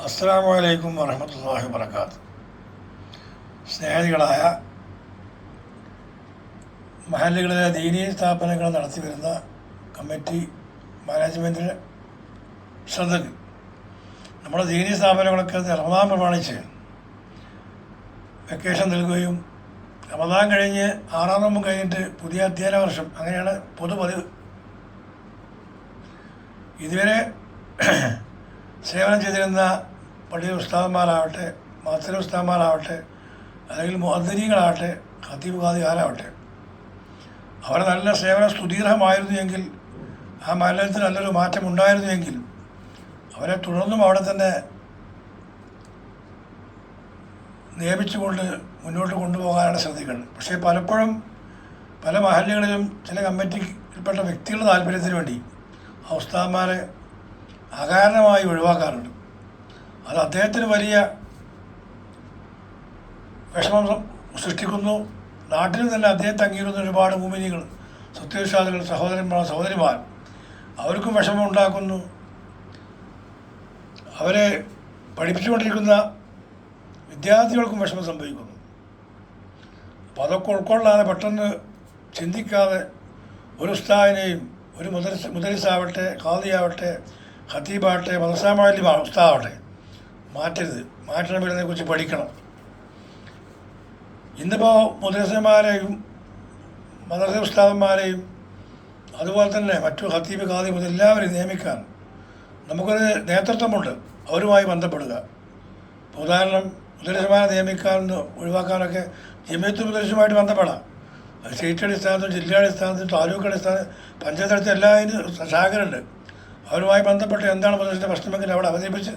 അസ്സാം വലൈക്കും വറഹമത്തല്ലാഹി വർക്കാത്ത് സ്നേഹികളായ മഹല്ലുകളിലെ ദീനീയ സ്ഥാപനങ്ങൾ നടത്തി വരുന്ന കമ്മിറ്റി മാനേജ്മെന്റിന് ശ്രദ്ധയ്ക്ക് നമ്മുടെ ദീനീയ സ്ഥാപനങ്ങളൊക്കെ റമദാൻ പ്രമാണിച്ച് വെക്കേഷൻ നൽകുകയും റമദാൻ കഴിഞ്ഞ് ആറാം നോമ്പ് കഴിഞ്ഞിട്ട് പുതിയ അധ്യയന വർഷം അങ്ങനെയാണ് പൊതുപതിവ്. ഇതുവരെ സേവനം ചെയ്തിരുന്ന പള്ളി ഉസ്താദന്മാരാവട്ടെ മാത്തര ഉസ്താദന്മാരാവട്ടെ അല്ലെങ്കിൽ മുഹദ്ദരീകളാവട്ടെ ഖത്തീബ് ഖാദികാരാവട്ടെ അവരെ നല്ല സേവന സ്തുതീർഹമായിരുന്നു എങ്കിൽ ആ മലയാളത്തിൽ നല്ലൊരു മാറ്റം ഉണ്ടായിരുന്നു എങ്കിൽ അവരെ തുടർന്നും അവിടെ തന്നെ നിയമിച്ചുകൊണ്ട് മുന്നോട്ട് കൊണ്ടുപോകാനാണ് ശ്രദ്ധിക്കുന്നത് പക്ഷേ പലപ്പോഴും പല മഹല്ലുകളിലും ചില കമ്മിറ്റിയിൽപ്പെട്ട വ്യക്തികളുടെ താല്പര്യത്തിന് വേണ്ടി ആ ഉസ്താദന്മാരെ അകാരണമായി ഒഴിവാക്കാറുണ്ട്. അത് അദ്ദേഹത്തിന് വലിയ വിഷമം സൃഷ്ടിക്കുന്നു. നാട്ടിൽ തന്നെ അദ്ദേഹത്തെ അംഗീകരിക്കുന്ന ഒരുപാട് ഭൂമിനികൾ സത്യവിശ്വാസികൾ സഹോദരന്മാർ സഹോദരിമാർ അവർക്കും വിഷമം ഉണ്ടാക്കുന്നു. അവരെ പഠിപ്പിച്ചുകൊണ്ടിരിക്കുന്ന വിദ്യാർത്ഥികൾക്കും വിഷമം സംഭവിക്കുന്നു. അപ്പോൾ അതൊക്കെ ഉൾക്കൊള്ളാതെ പെട്ടെന്ന് ചിന്തിക്കാതെ ഒരു ഉസ്താദിനെയും ഒരു മുദരിസ് മുദരിസാവട്ടെ ഖാദിയാവട്ടെ ഖത്തീബാവട്ടെ മദസാമാലി ഉസ്താവട്ടെ മാറ്റരുത്. മാറ്റണം കുറിച്ച് പഠിക്കണം. ഇന്നിപ്പോൾ മുദ്രസന്മാരെയും മദർസ ഉസ്താദന്മാരെയും അതുപോലെ തന്നെ മറ്റു ഹത്തീബ് ഖാദി മുതൽ എല്ലാവരെയും നിയമിക്കാൻ നമുക്കൊരു നേതൃത്വമുണ്ട്. അവരുമായി ബന്ധപ്പെടുക. ഉദാഹരണം മുദ്രസന്മാരെ നിയമിക്കാൻ ഒഴിവാക്കാനൊക്കെ ജമിയത്ത് മുദ്രസുമായിട്ട് ബന്ധപ്പെടാം. സ്റ്റേറ്റ് അടിസ്ഥാനത്തും ജില്ലാ അടിസ്ഥാനത്തും താലൂക്ക് അടിസ്ഥാനം പഞ്ചായത്ത് അടിസ്ഥാനം എല്ലാ അതിന് ശാഖകളുണ്ട്. അവരുമായി ബന്ധപ്പെട്ട് എന്താണ് പ്രദേശത്തെ പ്രശ്നമെങ്കിൽ അവിടെ അവതരിപ്പിച്ച്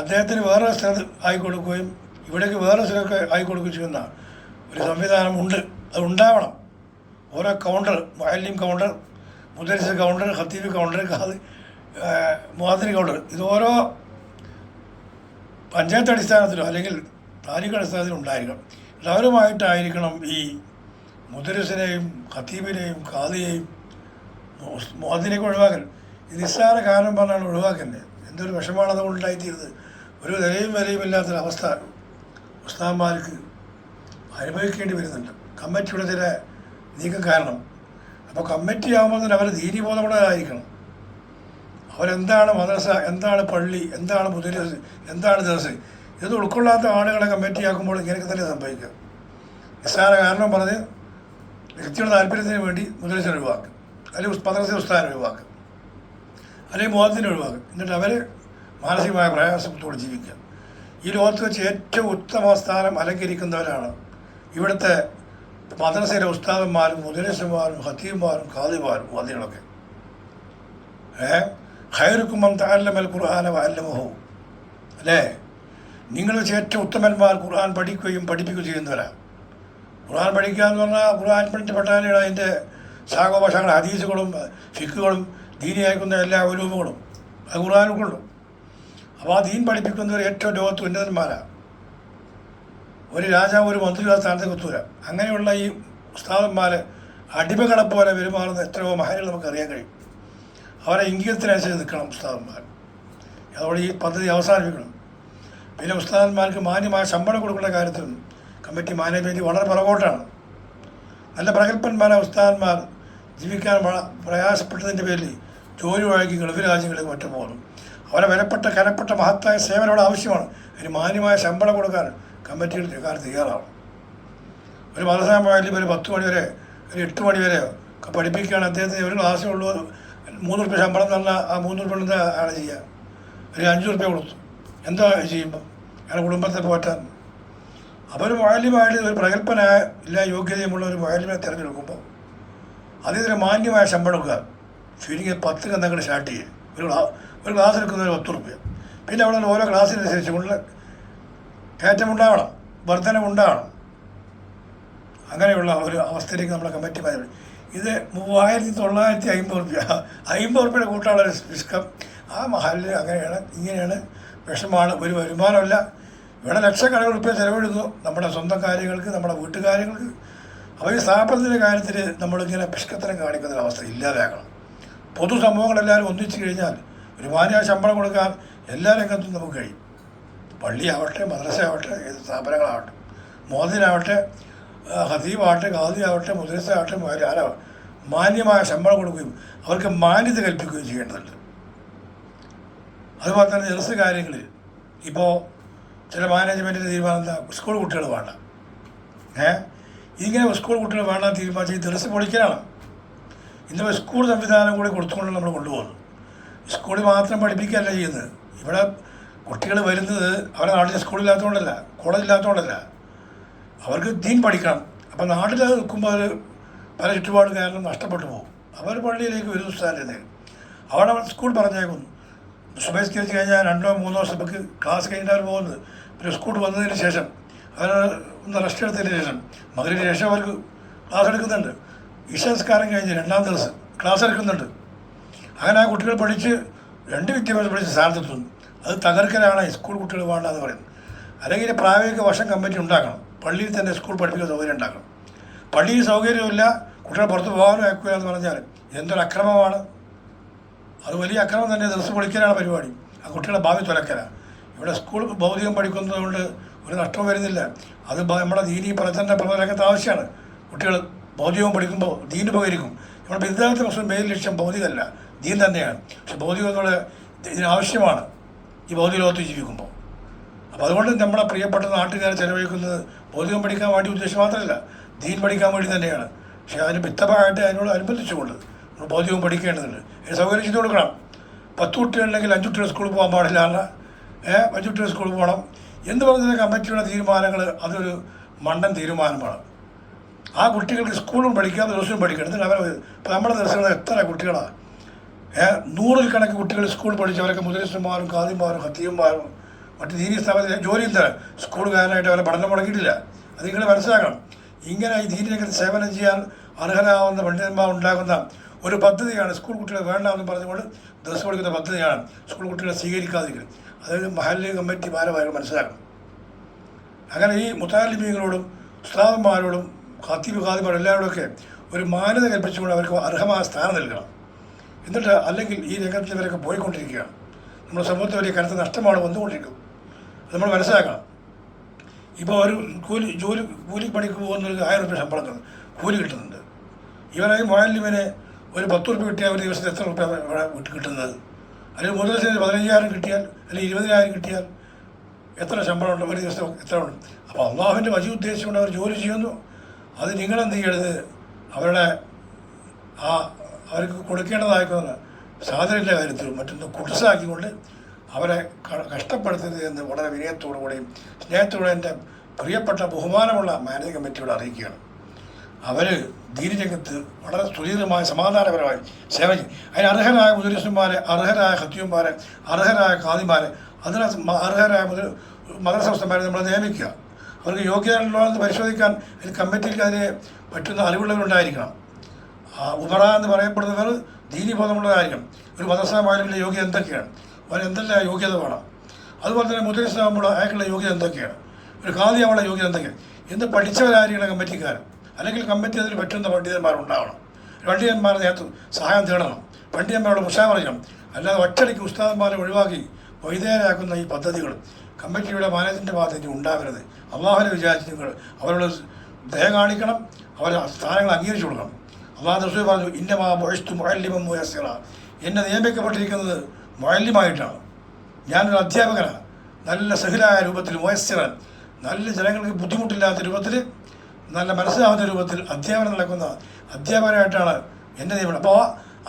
അദ്ദേഹത്തിന് വേറെ സ്ഥലത്ത് ആയിക്കൊടുക്കുകയും ഇവിടേക്ക് വേറെ സ്ഥലമൊക്കെ ആയിക്കൊടുക്കുകയും ചെയ്യുന്ന ഒരു സംവിധാനമുണ്ട് അത് ഉണ്ടാവണം. ഓരോ കൗണ്ടർ മഹല്യം കൗണ്ടർ മുദരിസ് കൗണ്ടർ ഹത്തീബ് കൗണ്ടർ ഖാദി മുഹാദിനി കൗണ്ടർ. ഇത് ഓരോ പഞ്ചായത്ത് അടിസ്ഥാനത്തിലോ അല്ലെങ്കിൽ താലൂക്ക് അടിസ്ഥാനത്തിലും ഉണ്ടായിരിക്കണം. എല്ലാവരുമായിട്ടായിരിക്കണം ഈ മുദരിസിനെയും ഖത്തീബിനെയും ഖാദിയെയും മുഹദ്ദിനെയൊക്കെ ഒഴിവാക്കൽ. നിസ്സാര കാരണം പറഞ്ഞാണ് ഒഴിവാക്കുന്നത് എന്തൊരു വിഷമാണ് അതുകൊണ്ട് ഉണ്ടായിത്തീരുന്നത്. ഒരു നിലയും വിലയും ഇല്ലാത്തൊരവസ്ഥ ഉസ്താന്മാർക്ക് അനുഭവിക്കേണ്ടി വരുന്നുണ്ട്. കമ്മിറ്റിയുടെ ചില നീക്കം കാരണം. അപ്പോൾ കമ്മിറ്റി ആകുമ്പോൾ തന്നെ അവരെ ധീരിബോധമുള്ളതായിരിക്കണം അവരെന്താണ് മദ്രസ എന്താണ് പള്ളി എന്താണ് മുദ്രസ് എന്താണ് ദിവസ് ഇത് ഉൾക്കൊള്ളാത്ത ആളുകളെ കമ്മിറ്റി ആക്കുമ്പോൾ ഇങ്ങനെയൊക്കെ തന്നെ സംഭവിക്കുക. നിസ്സാര കാരണം പറഞ്ഞ് വ്യക്തിയുടെ താല്പര്യത്തിന് വേണ്ടി മുദ്രസിനെ ഒഴിവാക്കുക. അല്ലെങ്കിൽ മദ്രസ ഉസ്താൻ ഒഴിവാക്കുക. അല്ലെങ്കിൽ മോഹത്തിന് ഒഴിവാക്കും. എന്നിട്ട് അവർ മാനസികമായ പ്രയാസത്തോടെ ജീവിക്കുക. ഈ ലോകത്ത് വെച്ച് ഏറ്റവും ഉത്തമ സ്ഥാനം അലങ്കരിക്കുന്നവരാണ് ഇവിടുത്തെ മദ്രസയിലെ ഉസ്താദന്മാരും മുദരസന്മാരും ഹത്തീമാരും ഖാദിമാരും വാദികളൊക്കെ ഏ? ഹൈറുക്കുമ്പം താലമൽ ഖുർആാന വാല്ലമഹു അല്ലേ? നിങ്ങൾ വെച്ച് ഏറ്റവും ഉത്തമന്മാർ ഖുർആൻ പഠിക്കുകയും പഠിപ്പിക്കുകയും ചെയ്യുന്നവരാണ് ഖുർആൻ പഠിക്കുക എന്ന് പറഞ്ഞാൽ ഖുർആൻ പഠിപ്പെട്ടാലാണ് അതിന്റെ സാഗോപശങ്ങൾ ഹദീസുകളും ഫിക്കുകളും ദീനിയായിരിക്കുന്ന എല്ലാ ഉലൂമുകളും അത് ഖുർആൻ ഉൾക്കൊള്ളും അപ്പോൾ ആ ദീൻ പഠിപ്പിക്കുന്നവർ ഏറ്റവും ലോകത്ത് ഉന്നതന്മാരാണ് ഒരു രാജാവ് ഒരു മന്ത്രി ആ സ്ഥാനത്ത് കുത്തൂര. അങ്ങനെയുള്ള ഈ ഉസ്താദന്മാർ അടിമകളെ പോലെ പെരുമാറുന്ന എത്രയോ മഹാനുകൾ നമുക്ക് അറിയാൻ കഴിയും. അവരെ ഇംഗിതത്തിനനുസരിച്ച് നിൽക്കണം ഉസ്താദന്മാർ. അതോടെ ഈ പദ്ധതി അവസാനിപ്പിക്കണം. പിന്നെ ഉസ്താദന്മാർക്ക് മാന്യമായ ശമ്പളം കൊടുക്കേണ്ട കാര്യത്തിൽ കമ്മിറ്റി മാനേജ്മെന്റ് വളരെ പുറകോട്ടാണ്. നല്ല പ്രഗത്ഭന്മാരായ ഉസ്താദന്മാർ ജീവിക്കാൻ പ്രയാസപ്പെട്ടതിന്റെ പേരിൽ ജോലി വഴങ്ങി ഗൾഫ് രാജ്യങ്ങളിൽ മറ്റും പോകുന്നു. അവരെ വിലപ്പെട്ട കനപ്പെട്ട മഹത്തായ സേവനം അവിടെ ആവശ്യമാണ്. അതിന് മാന്യമായ ശമ്പളം കൊടുക്കാൻ കമ്മിറ്റികൾ സർക്കാർ തയ്യാറാവണം. ഒരു മതസാമായാലും ഒരു പത്ത് മണി വരെ ഒരു എട്ട് മണി വരെ പഠിപ്പിക്കുകയാണ് അദ്ദേഹത്തിന് ഒരു ക്ലാസ്സേ ഉള്ളൂ. മൂന്ന് റുപ്യ ശമ്പളം തന്ന ആ മൂന്ന് റുപ്യ എന്താ ആണ് ചെയ്യുക ഒരു അഞ്ച് റുപ്യ കൊടുത്തു. എന്താ ചെയ്യുമ്പോൾ അയാളുടെ കുടുംബത്തെ പോറ്റാൻ. അപ്പോൾ ഒരു മുഴലിമായിട്ട് ഒരു പ്രഗത്ഭനായ എല്ലാ യോഗ്യതയുമുള്ള ഒരു മുഴലിനെ തിരഞ്ഞെടുക്കുമ്പോൾ അതിന് മാന്യമായ ശമ്പളം കൊടുക്കുക. ചുരുങ്ങിയ പത്ത് കന്നങ്ങൾ സ്റ്റാർട്ട് ചെയ്യും. ഒരു ഒരു ക്ലാസ് എടുക്കുന്നതിന് പത്ത് റുപ്യ പിന്നെ അവിടെ ഓരോ ക്ലാസ്സിനനുസരിച്ചുള്ള കയറ്റമുണ്ടാവണം വർധനമുണ്ടാവണം അങ്ങനെയുള്ള ഒരു അവസ്ഥയിലേക്ക് നമ്മളെ കമ്മിറ്റി മാറി. ഇത് മൂവായിരത്തി തൊള്ളായിരത്തി അമ്പത് റുപ്യ അമ്പത് റുപ്യയുടെ കൂട്ടാനുള്ള ഒരു റിസ്കം ആ മഹലിൽ അങ്ങനെയാണ് ഇങ്ങനെയാണ് വിഷമാണ്. ഒരു വരുമാനമല്ല. ഇവിടെ ലക്ഷക്കണക്കിന് റുപ്യ ചിലവഴിക്കുന്നു നമ്മുടെ സ്വന്തം കാര്യങ്ങൾക്ക് നമ്മുടെ വീട്ടുകാര്യങ്ങൾക്ക്. അവർ സ്ഥാപനത്തിന്റെ കാര്യത്തിൽ നമ്മളിങ്ങനെ പിഷ്കത്തരം കാണിക്കുന്ന ഒരു അവസ്ഥ ഇല്ലാതാക്കണം പൊതുസമൂഹങ്ങളെല്ലാവരും ഒന്നിച്ചു കഴിഞ്ഞാൽ ഒരു മാന്യ ശമ്പളം കൊടുക്കാൻ എല്ലാ രംഗത്തും നമുക്ക് കഴിയും. പള്ളിയാവട്ടെ മദ്രസയാവട്ടെ ഏത് സ്ഥാപനങ്ങളാവട്ടെ മോദിനാവട്ടെ ഹദീബാവട്ടെ ഗാദിയാവട്ടെ മുദ്രസ ആവട്ടെ ആരാവട്ടെ മാന്യമായ ശമ്പളം കൊടുക്കുകയും അവർക്ക് മാന്യത കൽപ്പിക്കുകയും ചെയ്യേണ്ടതുണ്ട്. അതുപോലെ തന്നെ ജലസ് കാര്യങ്ങളിൽ ഇപ്പോൾ ചില മാനേജ്മെന്റിന്റെ തീരുമാനം സ്കൂൾ കുട്ടികൾ വേണ്ട. ഏ? ഇങ്ങനെ സ്കൂൾ കുട്ടികൾ വേണ്ട തീരുമാനിച്ച് ദർസ് പൊളിക്കലാണ്. ഇന്നിപ്പോൾ സ്കൂൾ സംവിധാനം കൂടി കൊടുത്തുകൊണ്ട് നമ്മൾ കൊണ്ടുപോകുന്നു സ്കൂളിൽ മാത്രം പഠിപ്പിക്കുകയല്ല ചെയ്യുന്നത്. ഇവിടെ കുട്ടികൾ വരുന്നത് അവരുടെ നാട്ടിൽ സ്കൂളില്ലാത്തതുകൊണ്ടല്ല കോളേജ് ഇല്ലാത്തതുകൊണ്ടല്ല അവർക്ക് ദീൻ പഠിക്കണം. അപ്പം നാട്ടിൽ നിൽക്കുമ്പോൾ അവർ പല ചുറ്റുപാട് കാരണം നഷ്ടപ്പെട്ടു പോകും. അവർ പള്ളിയിലേക്ക് ഒരു ദിവസം അവിടെ അവർ സ്കൂൾ പറഞ്ഞേക്കുന്നു. സുബേസ്കരിച്ച് കഴിഞ്ഞാൽ രണ്ടോ മൂന്നോ സഭയ്ക്ക് ക്ലാസ് കഴിഞ്ഞാൽ പോകുന്നത്. പിന്നെ സ്കൂൾ വന്നതിന് ശേഷം അവർ ഒന്ന് റെസ്റ്റ് എടുത്തതിന് ശേഷം മകരിന് ശേഷം അവർക്ക് ക്ലാസ് എടുക്കുന്നുണ്ട്. ഈശാസ്കാരം കഴിഞ്ഞ് രണ്ടാം ദിവസം ക്ലാസ് എടുക്കുന്നുണ്ട്. അങ്ങനെ ആ കുട്ടികൾ പഠിച്ച് രണ്ട് വിദ്യാഭ്യാസം പഠിച്ച് സ്ഥാനത്തെത്തുന്നു അത് തകർക്കലാണ് സ്കൂൾ കുട്ടികൾ വേണ്ടതെന്ന് പറയുന്നത്. അല്ലെങ്കിൽ പ്രായോഗിക വർഷം കമ്മിറ്റി ഉണ്ടാക്കണം. പള്ളിയിൽ തന്നെ സ്കൂൾ പഠിപ്പിക്കുന്ന സൗകര്യം ഉണ്ടാക്കണം. പള്ളിയിൽ സൗകര്യമില്ല കുട്ടികളെ പുറത്ത് പോകാനും അയക്കുക എന്ന് പറഞ്ഞാൽ എന്തൊരു അക്രമമാണ്. അത് വലിയ അക്രമം തന്നെ ദിവസം പൊളിക്കലാണ് പരിപാടി. ആ കുട്ടികളെ ഭാവി തുലക്കലാണ്. ഇവിടെ സ്കൂൾ ഭൗതികം പഠിക്കുന്നതുകൊണ്ട് ഒരു നഷ്ടവും വരുന്നില്ല. അത് നമ്മുടെ ദീനി പ്രചരണ പ്രവർത്തനത്തെ ആവശ്യമാണ് കുട്ടികൾ. ഭൗതികവും പഠിക്കുമ്പോൾ ദീൻ ഉപകരിക്കും. നമ്മുടെ ബിരുദാനത്തെ പ്രശ്നം മെയിൻ ലക്ഷ്യം ഭൗതികമല്ല ദീൻ തന്നെയാണ്. പക്ഷെ ഭൗതികം എന്നുള്ള ഇതിനാവശ്യമാണ് ഈ ഭൗതിക ലോകത്ത് ജീവിക്കുമ്പോൾ അപ്പോൾ അതുകൊണ്ട് നമ്മളെ പ്രിയപ്പെട്ട നാട്ടുകാരെ ചെലവഴിക്കുന്നത് ഭൗതികം പഠിക്കാൻ വേണ്ടി ഉദ്ദേശം മാത്രമല്ല ദീൻ പഠിക്കാൻ വേണ്ടി തന്നെയാണ്. പക്ഷേ അതിന് വ്യക്തമായിട്ട് അതിനോട് അനുബന്ധിച്ചുകൊണ്ട് നമ്മൾ ഭൗതികം പഠിക്കേണ്ടതുണ്ട്. അതിന് സൗകര്യം ചെയ്ത് കൊടുക്കണം. പത്ത് കുട്ടികളുണ്ടെങ്കിൽ അഞ്ച് കുട്ടികൾ സ്കൂളിൽ പോകാൻ പാടില്ല ഏ അഞ്ച് കുട്ടികൾ സ്കൂളിൽ പോകണം. എന്ന് പറഞ്ഞ കമ്മിറ്റിയുടെ തീരുമാനങ്ങൾ അതൊരു മണ്ടൻ തീരുമാനമാണ്. ആ കുട്ടികൾക്ക് സ്കൂളും പഠിക്കാം ദിവസവും പഠിക്കണം. എന്നിട്ട് അവർ ഇപ്പം നമ്മുടെ ദിവസങ്ങൾ എത്ര കുട്ടികളാണ് ഏഹ് കണക്ക് കുട്ടികൾ സ്കൂൾ പഠിച്ചവരൊക്കെ മുതലിസ്റ്റന്മാരും കാതിമാരും ഹത്തിയന്മാരും മറ്റ് ദീനി സ്ഥാപനത്തിൽ ജോലി തരാം സ്കൂളുകാരനായിട്ട് അവരെ പഠനം മുടക്കിയിട്ടില്ല. അത് നിങ്ങൾ മനസ്സിലാക്കണം. ഇങ്ങനെ ഈ ധീരിയൊക്കെ സേവനം ചെയ്യാൻ അർഹരാകുന്ന പണ്ഡിതന്മാർ ഉണ്ടാകുന്ന ഒരു പദ്ധതിയാണ് സ്കൂൾ കുട്ടികളെ വേണ്ട എന്ന് പറഞ്ഞുകൊണ്ട് ഡ്രസ് കൊടുക്കുന്ന പദ്ധതിയാണ് സ്കൂൾ കുട്ടികളെ സ്വീകരിക്കാതിരിക്കുന്നത് അതായത് മഹല്ല് കമ്മിറ്റി ഭാരവാഹികൾ മനസ്സിലാക്കണം. അങ്ങനെ ഈ മുത്താലിമീങ്ങളോടും ഉസ്താദന്മാരോടും ഖാത്തിബ് ഖാദിമാരും എല്ലാവരോടൊക്കെ ഒരു മാന്യത കൽപ്പിച്ചുകൊണ്ട് അവർക്ക് അർഹമായ സ്ഥാനം നൽകണം. എന്നിട്ട് അല്ലെങ്കിൽ ഈ രംഗത്ത് ഇവരൊക്കെ പോയിക്കൊണ്ടിരിക്കുകയാണ്. നമ്മുടെ സമൂഹത്തിൽ വലിയ കനത്ത നഷ്ടമാണ് വന്നുകൊണ്ടിരിക്കും. അത് നമ്മൾ മനസ്സിലാക്കണം. ഇപ്പോൾ ഒരു കൂലി ജോലി കൂലി പണിക്ക് പോകുന്നവർക്ക് ആയിരം റുപ്യ ശമ്പളം കൂലി കിട്ടുന്നുണ്ട്. ഇവരായി മുഴലിമിന് ഒരു പത്ത് റുപ്യ കിട്ടിയാൽ ഒരു ദിവസത്തെ എത്ര റുപ്യ കിട്ടുന്നത്? അല്ലെങ്കിൽ മൂന്ന് ദിവസത്തിന് പതിനയ്യായിരം കിട്ടിയാൽ അല്ലെങ്കിൽ ഇരുപതിനായിരം കിട്ടിയാൽ എത്ര ശമ്പളം ഉണ്ട് ഒരു ദിവസം എത്ര ഉണ്ട്? അപ്പോൾ അള്ളാഹുവിന്റെ വജി ഉദ്ദേശിച്ചുകൊണ്ട് അവർ ജോലി ചെയ്യുന്നു. അത് നിങ്ങളെന്ത് ചെയ്യരുത്? അവരുടെ ആ അവർക്ക് കൊടുക്കേണ്ടതായിരിക്കുന്ന സാധനത്തിന്റെ കാര്യത്തിലും മറ്റൊന്ന് കുടിസാക്കിക്കൊണ്ട് അവരെ കഷ്ടപ്പെടുത്തരുത് എന്ന് വളരെ വിനയത്തോടുകൂടിയും സ്നേഹത്തോടെ എന്റെ പ്രിയപ്പെട്ട ബഹുമാനമുള്ള മാനേജിംഗ് കമ്മിറ്റിയോട് അറിയിക്കുകയാണ്. അവർ ദീനരംഗത്ത് വളരെ സുരീതമായ സമാധാനപരമായി സേവ അതിന് അർഹരായ മുദ്രസ്വന്മാരെ അർഹരായ ഹത്യന്മാരെ അർഹരായ ഖാദിമാരെ അതിന് അർഹരായ മുദ്ര മതസംസ്ഥമാരെ നമ്മൾ നിയമിക്കുക. അവർക്ക് യോഗ്യതയുണ്ടോ എന്ന് പരിശോധിക്കാൻ അതിന് കമ്മിറ്റിക്ക് അതിന് പറ്റുന്ന അറിവുള്ളവരുണ്ടായിരിക്കണം. ഉമറ എന്ന് പറയപ്പെടുന്നവർ ദീനീബോധമുള്ളതായിരിക്കണം ഒരു മതസ്ഥാപനമായാലും യോഗ്യത എന്തൊക്കെയാണ്? അവന് എന്തെല്ലാം യോഗ്യത വേണം? അതുപോലെ തന്നെ മുദ്രസ്ഥാപനമുള്ള അയാൾക്കുള്ള യോഗ്യത എന്തൊക്കെയാണ്? ഒരു ഖാദിയാവുള്ള യോഗ്യത എന്തൊക്കെയാണ്? എന്ന് പഠിച്ചവരായിരിക്കണം കമ്മിറ്റിക്കാരൻ അല്ലെങ്കിൽ കമ്മിറ്റി അതിന് പറ്റുന്ന പണ്ഡിതന്മാരുണ്ടാവണം. പണ്ഡിതന്മാരുടെ നേതൃത്വം സഹായം തേടണം. പണ്ഡിതന്മാരോട് പറയണം അല്ലാതെ ഒറ്റടിക്ക് ഉസ്താദന്മാരെ ഒഴിവാക്കി വൈദ്യരാക്കുന്ന ഈ പദ്ധതികൾ കമ്മിറ്റിയുടെ മാനേജ്മെന്റ് ഇനി ഉണ്ടാവരുത് അള്ളാഹുനെ വിചാരിച്ച് നിങ്ങൾ അവരോട് ദയ കാണിക്കണം അവരെ സ്ഥാനങ്ങൾ അംഗീകരിച്ചു കൊടുക്കണം. അള്ളാഹു റസൂൽ പറഞ്ഞു ഇന്നമാ മൊഴിസ്തു മൊഴല്ലിമം മുയസ്സിറ. എന്നെ നിയമിക്കപ്പെട്ടിരിക്കുന്നത് മൊഴല്യമായിട്ടാണ് ഞാനൊരു അധ്യാപകനാണ്. നല്ല സഹിലായ രൂപത്തിൽ മുയസ്സിറൻ. നല്ല ജനങ്ങൾക്ക് ബുദ്ധിമുട്ടില്ലാത്ത രൂപത്തിൽ നല്ല മനസ്സിലാവുന്ന രൂപത്തിൽ അധ്യാപനം നടക്കുന്ന അധ്യാപകനായിട്ടാണ് എന്റെ നിയമനം അപ്പോൾ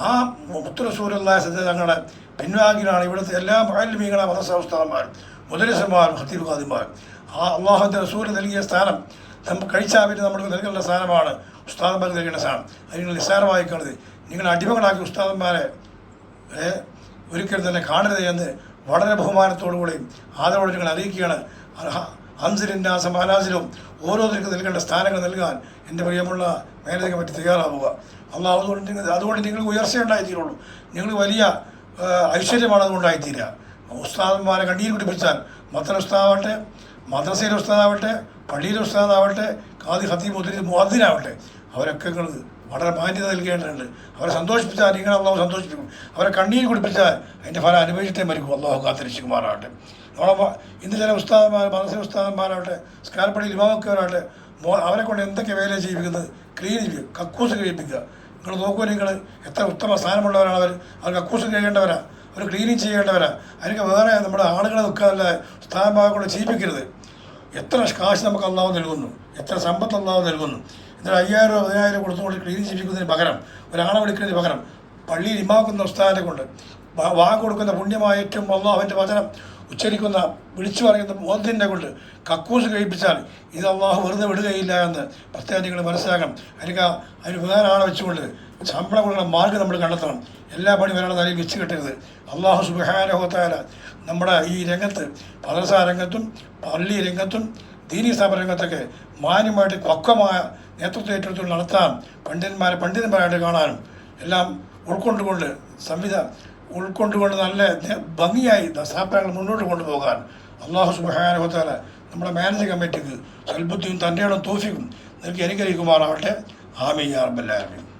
ആ മുത്തുറസൂലുള്ള തങ്ങളുടെ പിൻവാങ്ങിലാണ് ഇവിടുത്തെ എല്ലാ മൊഴല്യമീങ്ങളെ മതസംസ്ഥാനന്മാരും മുദരിസന്മാരും ഹത്തീബ് ഖാദിമാരും ആ അള്ളാഹുവിന്റെ റസൂൽ നൽകിയ സ്ഥാനം നമുക്ക് കഴിച്ചാൽ പിന്നെ നമ്മൾ നൽകേണ്ട സ്ഥാനമാണ് ഉസ്താദന്മാർ നൽകേണ്ട സ്ഥാനം. അത് നിങ്ങൾ നിസ്സാരമായി കാണരുത്. നിങ്ങൾ അടിമകളാക്കി ഉസ്താദന്മാരെ ഒരിക്കലും തന്നെ കാണരുത് എന്ന് വളരെ ബഹുമാനത്തോടുകൂടിയും ആദരവോടെ നിങ്ങൾ അറിയിക്കുകയാണ്. അൻസിലിന്റെ ആ സമാനാസിലും ഓരോരുത്തർക്കും നൽകേണ്ട സ്ഥാനങ്ങൾ നൽകാൻ എന്റെ പ്രിയമുള്ള മേലധികം പറ്റി തയ്യാറാവുക. അള്ളാഹ് അതുകൊണ്ട് നിങ്ങൾ അതുകൊണ്ട് നിങ്ങൾക്ക് ഉയർച്ചയുണ്ടായിത്തീരുള്ളൂ. നിങ്ങൾ വലിയ ഐശ്വര്യമാണ് അതുകൊണ്ടായിത്തീരുക. ഉസ്താദന്മാരെ കണ്ണീർ പിടിച്ചാൽ മത്തൻ ഉസ്താദാവട്ടെ മദ്രസയിലെ ഉസ്താദാവട്ടെ പള്ളിയിലെ ഉസ്താദാവട്ടെ കാതി ഹത്തി മുദ്രി മുഹദ്ദിനാവട്ടെ അവരൊക്കെ നിങ്ങൾ വളരെ മാന്യത നൽകേണ്ടതുണ്ട്. അവരെ സന്തോഷിപ്പിച്ചാൽ നിങ്ങൾ അള്ളാഹു സന്തോഷിപ്പിക്കും. അവരെ കണ്ണീര് കുടിപ്പിച്ചാൽ അതിന്റെ ഫലം അനുഭവിച്ചിട്ടേ മരിക്കും. അള്ളാഹു കാത്തിരിച്ചുമാറാവട്ടെ നമ്മളെ ഇന്ന് ചില ഉസ്താദന്മാർ മദ്രസ ഉസ്താദന്മാരാവട്ടെ സ്കാർപ്പടിയിൽ ഇമാമക്കവരാവട്ടെ മോ അവരെ കൊണ്ട് എന്തൊക്കെ വേല ചെയ്യിപ്പിക്കുന്നത്? ക്ലീൻ ചെയ്യും കക്കൂസ് കഴിപ്പിക്കുക നിങ്ങൾ നോക്കൂ നിങ്ങൾ എത്ര ഉത്തമ സ്ഥാനമുള്ളവരാണ് അവർ അവർ കക്കൂസ് കഴിയേണ്ടവരാ അവർ ക്ലീനിങ് ചെയ്യേണ്ടവരാണ് അതിനൊക്കെ വേറെ നമ്മുടെ ആളുകളെ നിൽക്കാനല്ല സ്ഥാനഭാഗങ്ങളെ ചെയ്യിപ്പിക്കരുത് എത്ര കാശ് നമുക്ക് അള്ളാഹു നൽകുന്നു. എത്ര സമ്പത്ത് അള്ളാഹു നൽകുന്നു. എന്നാൽ അയ്യായിരം പതിനായിരം കൊടുത്തുകൊണ്ട് ക്ലീനിങ് ചെയ്യിപ്പിക്കുന്നതിന് പകരം ഒരാളെ വിളിക്കുന്നതിന് പകരം പള്ളിയിൽ ഇമാക്കുന്ന ഉസ്താദിനെ കൊണ്ട് വാ- വാ കൊടുക്കുന്ന പുണ്യമായ ഏറ്റവും അള്ളാഹുവിന്റെ വചനം ഉച്ചരിക്കുന്ന വിളിച്ചു പറയുന്ന മോദിനെ കൊണ്ട് കക്കൂസ് കഴിപ്പിച്ചാൽ ഇത് അള്ളാഹു വെറുതെ വിടുകയില്ല എന്ന് പ്രത്യേകം നിങ്ങൾ മനസ്സിലാക്കണം. അതിന് അതിന് വേറെ ആളെ വെച്ചുകൊണ്ട് ശമ്പളം മാർഗം നമ്മൾ കണ്ടെത്തണം. എല്ലാ പണി ഒരാളെ തലയിൽ വെച്ച് കെട്ടരുത്. അള്ളാഹു സുബാനഹോത്താല നമ്മുടെ ഈ രംഗത്ത് മദ്രസ രംഗത്തും പള്ളി രംഗത്തും ദീനി സ്ഥാപന രംഗത്തൊക്കെ മാന്യമായിട്ട് പക്വമായ നേതൃത്വം ഏറ്റെടുത്തു നടത്താൻ പണ്ഡിതന്മാരെ പണ്ഡിതന്മാരായിട്ട് കാണാനും എല്ലാം ഉൾക്കൊണ്ടുകൊണ്ട് സംവിധ ഉൾക്കൊണ്ടുകൊണ്ട് നല്ല ഭംഗിയായി സ്ഥാപനങ്ങൾ മുന്നോട്ട് കൊണ്ടുപോകാൻ അള്ളാഹു സുബാനഹോത്താല നമ്മുടെ മാനേജിംഗ് കമ്മിറ്റിക്ക് സൽബുദ്ധിയും തന്റെയോടും തോഫിക്കും നിനക്ക് അനുഗ്രഹിക്കുമാറാവട്ടെ. ആമി ആലമീൻ.